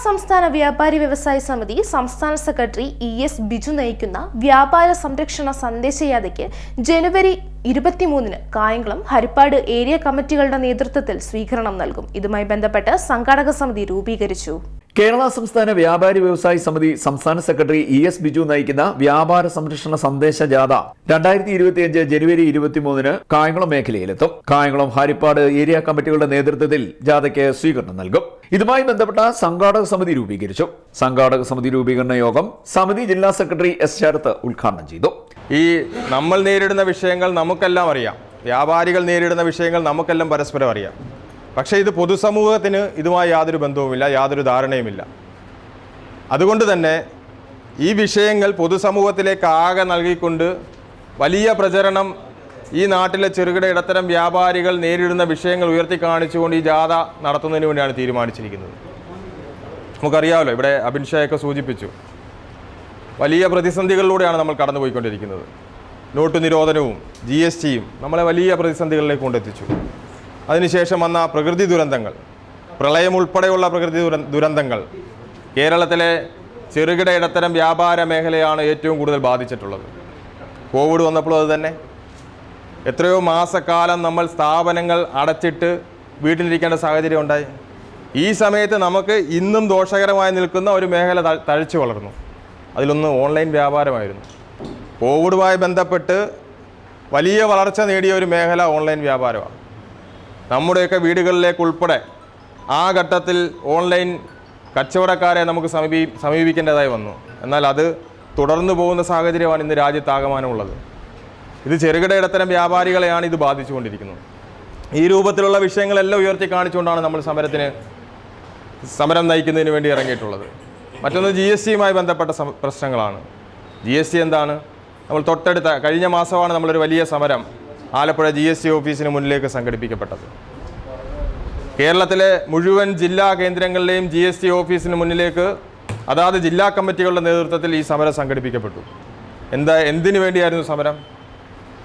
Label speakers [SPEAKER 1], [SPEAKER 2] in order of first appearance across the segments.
[SPEAKER 1] സംസ്ഥാന വ്യാപാരി വ്യവസായ സമിതി സംസ്ഥാന സെക്രട്ടറി ഇ എസ് ബിജു നയിക്കുന്ന വ്യാപാര സംരക്ഷണ സന്ദേശയാത്രയ്ക്ക് ജനുവരി ഇരുപത്തിമൂന്നിന് കായംകുളം ഹരിപ്പാട് ഏരിയ കമ്മിറ്റികളുടെ നേതൃത്വത്തിൽ സ്വീകരണം നൽകും. ഇതുമായി ബന്ധപ്പെട്ട് സംഘാടക സമിതി രൂപീകരിച്ചു.
[SPEAKER 2] കേരള സംസ്ഥാന വ്യാപാരി വ്യവസായി സമിതി സംസ്ഥാന സെക്രട്ടറി ഇ എസ് ബിജു നയിക്കുന്ന വ്യാപാര സംരക്ഷണ സന്ദേശ ജാഥ രണ്ടായിരത്തി ഇരുപത്തിയഞ്ച് ജനുവരി ഇരുപത്തിമൂന്നിന് കായംകുളം മേഖലയിലെത്തും. കായംകുളം ഹരിപ്പാട് ഏരിയ കമ്മിറ്റികളുടെ നേതൃത്വത്തിൽ ജാഥയ്ക്ക് സ്വീകരണം നൽകും. ഇതുമായി ബന്ധപ്പെട്ട സംഘാടക സമിതി രൂപീകരിച്ചു. സംഘാടക സമിതി രൂപീകരണ യോഗം സമിതി ജില്ലാ സെക്രട്ടറി എസ് ശരത്ത് ഉദ്ഘാടനം ചെയ്തു.
[SPEAKER 3] ഈ നമ്മൾ നേരിടുന്ന വിഷയങ്ങൾ നമുക്കെല്ലാം അറിയാം. വ്യാപാരികൾ നേരിടുന്ന വിഷയങ്ങൾ നമുക്കെല്ലാം പരസ്പരം അറിയാം. പക്ഷേ ഇത് പൊതുസമൂഹത്തിന് ഇതുമായി യാതൊരു ബന്ധവുമില്ല യാതൊരു ധാരണയുമില്ല. അതുകൊണ്ട് തന്നെ ഈ വിഷയങ്ങൾ പൊതുസമൂഹത്തിലേക്ക് ആകെ നൽകിക്കൊണ്ട് വലിയ പ്രചരണം ഈ നാട്ടിലെ ചെറുകിട ഇടത്തരം വ്യാപാരികൾ നേരിടുന്ന വിഷയങ്ങൾ ഉയർത്തി കാണിച്ചുകൊണ്ട് ഈ ജാഥ നടത്തുന്നതിന് വേണ്ടിയാണ് തീരുമാനിച്ചിരിക്കുന്നത്. നമുക്കറിയാമല്ലോ ഇവിടെ അഭിൻഷയൊക്കെ സൂചിപ്പിച്ചു. വലിയ പ്രതിസന്ധികളിലൂടെയാണ് നമ്മൾ കടന്നുപോയിക്കൊണ്ടിരിക്കുന്നത്. നോട്ടു നിരോധനവും ജി എസ് ടിയും നമ്മളെ വലിയ പ്രതിസന്ധികളിലേക്ക് കൊണ്ടെത്തിച്ചു. അതിനുശേഷം വന്ന പ്രകൃതി ദുരന്തങ്ങൾ പ്രളയം ഉൾപ്പെടെയുള്ള പ്രകൃതി ദുര- ദുരന്തങ്ങൾ കേരളത്തിലെ ചെറുകിട ഇടത്തരം വ്യാപാര മേഖലയാണ് ഏറ്റവും കൂടുതൽ ബാധിച്ചിട്ടുള്ളത്. കോവിഡ് വന്നപ്പോൾ അത് തന്നെ. എത്രയോ മാസക്കാലം നമ്മൾ സ്ഥാപനങ്ങൾ അടച്ചിട്ട് വീട്ടിലിരിക്കേണ്ട സാഹചര്യം ഉണ്ടായി. ഈ സമയത്ത് നമുക്ക് ഇന്നും ദോഷകരമായി നിൽക്കുന്ന ഒരു മേഖല തഴച്ചു വളർന്നു. അതിലൊന്ന് ഓൺലൈൻ വ്യാപാരമായിരുന്നു. കോവിഡുമായി ബന്ധപ്പെട്ട് വലിയ വളർച്ച നേടിയ ഒരു മേഖല ഓൺലൈൻ വ്യാപാരമാണ്. നമ്മുടെയൊക്കെ വീടുകളിലേക്ക് ഉൾപ്പെടെ ആ ഘട്ടത്തിൽ ഓൺലൈൻ കച്ചവടക്കാരെ നമുക്ക് സമീപി സമീപിക്കേണ്ടതായി വന്നു. എന്നാൽ അത് തുടർന്നു പോകുന്ന സാഹചര്യമാണ് ഇന്ന് രാജ്യത്താകമാനമുള്ളത്. ഇത് ചെറുകിട ഇടത്തരം വ്യാപാരികളെയാണ് ഇത് ബാധിച്ചുകൊണ്ടിരിക്കുന്നത്. ഈ രൂപത്തിലുള്ള വിഷയങ്ങളെല്ലാം ഉയർത്തി കാണിച്ചുകൊണ്ടാണ് നമ്മൾ സമരത്തിന് സമരം നയിക്കുന്നതിന് വേണ്ടി ഇറങ്ങിയിട്ടുള്ളത്. മറ്റൊന്ന് ജി എസ് ടിയുമായി ബന്ധപ്പെട്ട പ്രശ്നങ്ങളാണ്. ജി എസ് ടി എന്താണ്? നമ്മൾ തൊട്ടടുത്ത കഴിഞ്ഞ മാസമാണ് നമ്മളൊരു വലിയ സമരം ആലപ്പുഴ ജി എസ് ടി ഓഫീസിന് മുന്നിലേക്ക് സംഘടിപ്പിക്കപ്പെട്ടത്. കേരളത്തിലെ മുഴുവൻ ജില്ലാ കേന്ദ്രങ്ങളിലെയും ജി എസ് ടി ഓഫീസിന് മുന്നിലേക്ക് അതാത് ജില്ലാ കമ്മിറ്റികളുടെ നേതൃത്വത്തിൽ ഈ സമരം സംഘടിപ്പിക്കപ്പെട്ടു. എന്താ എന്തിനു വേണ്ടിയായിരുന്നു സമരം?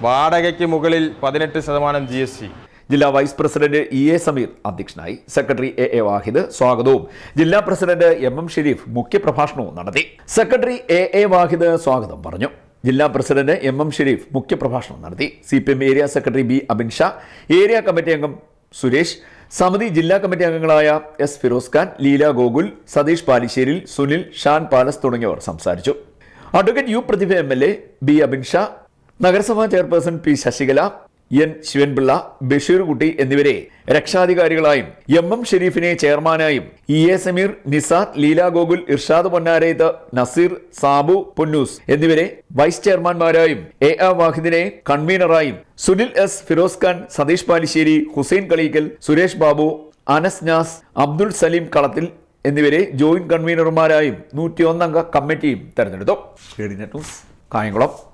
[SPEAKER 3] വാടകയ്ക്ക് മുകളിൽ പതിനെട്ട് ശതമാനം ജി എസ് ടി
[SPEAKER 2] ജില്ലാ vice president E A Sameer അധ്യക്ഷനായി സെക്രട്ടറി എ എ വാഹിദ് സ്വാഗതവും. ജില്ലാ പ്രസിഡന്റ് എം എം ഷെരീഫ് മുഖ്യപ്രഭാഷണവും നടത്തി. സെക്രട്ടറി എ എ വാഹിദ് സ്വാഗതം പറഞ്ഞു. ജില്ലാ പ്രസിഡന്റ് എം എം ഷെരീഫ് മുഖ്യപ്രഭാഷണം നടത്തി. C P M area secretary B Abin Shah area committee അംഗം സുരേഷ് സമിതി ജില്ലാ കമ്മിറ്റി അംഗങ്ങളായ എസ് ഫിറോസ് ഖാൻ ലീല ഗോകുൽ സതീഷ് പാലിശ്ശേരിൽ സുനിൽ ഷാൻ പാലസ് തുടങ്ങിയവർ സംസാരിച്ചു. Advocate U Prathibha M L A B Abin Shah നഗരസഭാ chairperson P Sasikala N Sivanpillai Basheerkutty എന്നിവരെ രക്ഷാധികാരികളായും എം എം ഷെരീഫിനെ ചെയർമാനായും ഇ എ സമീർ നിസാദ് ലീല ഗോകുൽ ഇർഷാദ് പൊന്നാരേത്ത് നസീർ സാബു പൊന്നൂസ് എന്നിവരെ വൈസ് ചെയർമാൻമാരായും എ ആ വാഹിദിനെ കൺവീനറായും സുനിൽ എസ് ഫിറോസ് ഖാൻ സതീഷ് പാലിശ്ശേരി ഹുസൈൻ കളീക്കൽ സുരേഷ് ബാബു അനസ് നാസ് അബ്ദുൾ സലീം കളത്തിൽ എന്നിവരെ ജോയിന്റ് കൺവീനർമാരായും നൂറ്റിയൊന്നംഗ കമ്മിറ്റിയും തെരഞ്ഞെടുത്തു. കായംകുളം.